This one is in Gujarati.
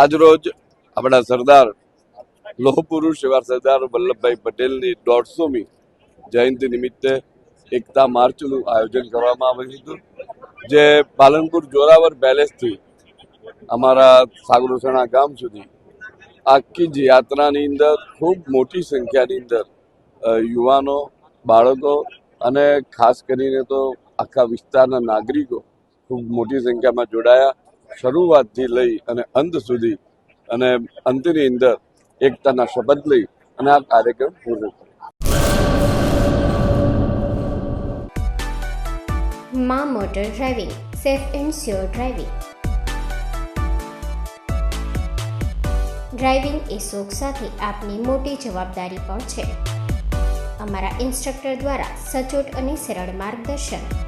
આજરોજ આપણા સરદાર લોહ પુરુષ એવા સરદાર વલ્લભભાઈ પટેલની દોઢસોમી જયંતિ નિમિત્તે એકતા માર્ચનું આયોજન કરવામાં આવ્યું હતું, જે પાલનપુર જોરાવર પેલેસથી અમારા સાગરોસણા ગામ સુધી આખી જ યાત્રાની અંદર, ખૂબ મોટી સંખ્યાની અંદર યુવાનો, બાળકો અને ખાસ કરીને તો આખા વિસ્તારના નાગરિકો ખૂબ મોટી સંખ્યામાં જોડાયા. શરૂઆતથી લઈ અને અંત સુધી અને અંતની અંદર એકતાના શપથ લઈ અને આ કાર્યક્રમ પૂર્ણ કર્યો માં motor driving, safe and sure driving. Driving એ શોખ સાથે આપની મોટી જવાબદારી પણ છે. અમારા ઇન્સ્ટ્રક્ટર દ્વારા સચોટ અને સરળ માર્ગદર્શન.